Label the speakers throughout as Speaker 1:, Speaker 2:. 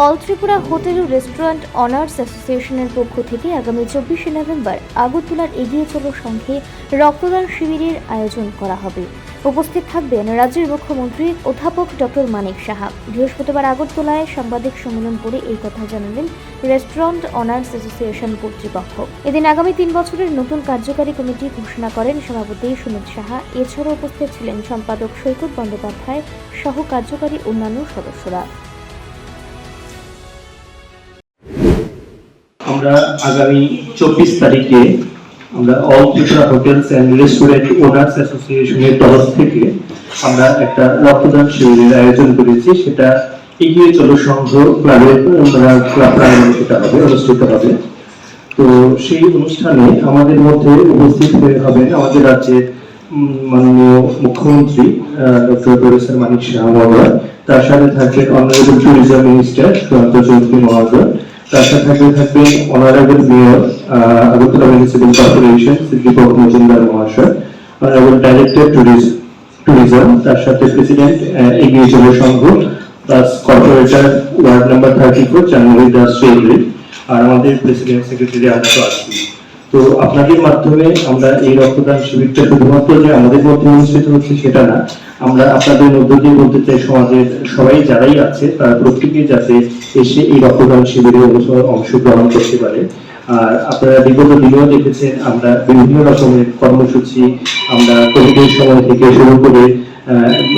Speaker 1: All Tripura hotel ও restaurant owners অ্যাসোসিয়েশনের পক্ষ থেকে আগামী চব্বিশে নভেম্বর আগরতলার এগিয়ে চলো সংঘে রক্তদান শিবিরের আয়োজন করা হবে। উপস্থিত থাকবেন রাজ্যের মুখ্যমন্ত্রী অধ্যাপক ডক্টর মানিক সাহা। বৃহস্পতিবার আগরতলায় সাংবাদিক সম্মেলন করে এই কথা জানালেন রেস্টুরেন্ট অনার্স অ্যাসোসিয়েশন কর্তৃপক্ষ। এদিন আগামী তিন বছরের নতুন কার্যকারী কমিটি ঘোষণা করেন সভাপতি সুমিত সাহা। এছাড়াও উপস্থিত ছিলেন সম্পাদক সৈকত বন্দ্যোপাধ্যায় সহ কার্যকারী অন্যান্য সদস্যরা।
Speaker 2: আমরা আগামী চব্বিশ তারিখে আমরা all Tripura hotels and restaurant owners অ্যাসোসিয়েশনের তরফ থেকে আমরা একটা রক্তদান শিবিরের আয়োজন করেছি। সেটা এগিয়ে চলো সংঘ ক্লাবের সেটা হবে, অনুষ্ঠিত হবে। তো সেই অনুষ্ঠানে আমাদের মধ্যে উপস্থিত হয়ে হবেন আমাদের রাজ্যের মাননীয় মুখ্যমন্ত্রী ডক্টর প্রফেসর মানিক শাহ মহোদয়। তার সাথে থাকবেন অনারেবল ট্যুরিজম মিনিস্টার চৌধুরী মহোদয়। তার সাথে থাকবে থাকবেন honourable mayor Agartala municipal corporation Dipak Majumdar মহাশয় অনারেবল ডাইরেক্টর ট্যুরিজম ট্যুরিজম তার সাথে president Egiye Chalo Sangha plus corporator ward number thirty four Chandri Das Chowdhury, আর আমাদের প্রেসিডেন্ট সেক্রেটারি তো আছি তো আপনাদের মাধ্যমে আমরা এই রক্তদান শিবিরটা শুধুমাত্র যে আমাদের মধ্যে অনুষ্ঠিত হচ্ছে সেটা না, আমরা আপনাদের মধ্য দিয়ে বলতে চাই সমাজের সবাই যারাই আছে, তারা প্রত্যেকেই যাতে এসে এই রক্তদান শিবিরে অংশ- অংশগ্রহণ করতে পারে। আর আপনারা বিগত দিনেও দেখেছেন, আমরা বিভিন্ন রকমের কর্মসূচি, আমরা কোভিডের সময় থেকে শুরু করে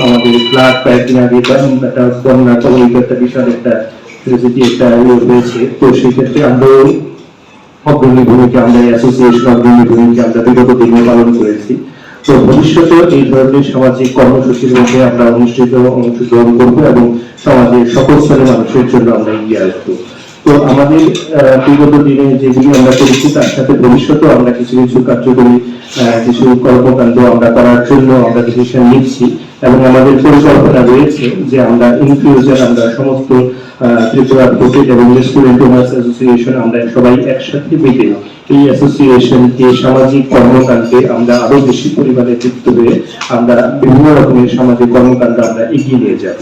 Speaker 2: আমাদের ফ্লাড কয়েকদিন আগে একটা বন্যা একটা বিশাল একটা একটা ইয়ে হয়েছে। তো সেই ক্ষেত্রে আমরাও অগ্রণী ভূমিকা আমরা অ্যাসোসিয়েশন অগ্রণী ভূমিকা আমরা বিগত দিনে পালন করেছি। তো ভবিষ্যতে এই ধরনের সামাজিক কর্মসূচির মধ্যে আমরা অনুষ্ঠিত, অংশগ্রহণ করব এবং সমাজের সকল স্তরের মানুষের জন্য আমরা এগিয়ে আসব। তো আমাদের বিগত দিনে যেগুলি আমরা করেছি, তার সাথে ভবিষ্যতেও আমরা কিছু কিছু কার্যকরী কিছু কর্মকাণ্ড আমরা করার জন্য আমরা ডিসিশন নিচ্ছি এবং আমাদের পরিকল্পনা রয়েছে যে আমরা আমরা সমস্ত ত্রিপুরা এবং স্টুডেন্ট ওনার্স অ্যাসোসিয়েশন আমরা সবাই একসাথে মিলে এই অ্যাসোসিয়েশনকে সামাজিক কর্মকাণ্ডে আমরা আরও বেশি পরিমাণে যুক্ত হয়ে আমরা বিভিন্ন রকমের সামাজিক কর্মকাণ্ড আমরা এগিয়ে নিয়ে যাব।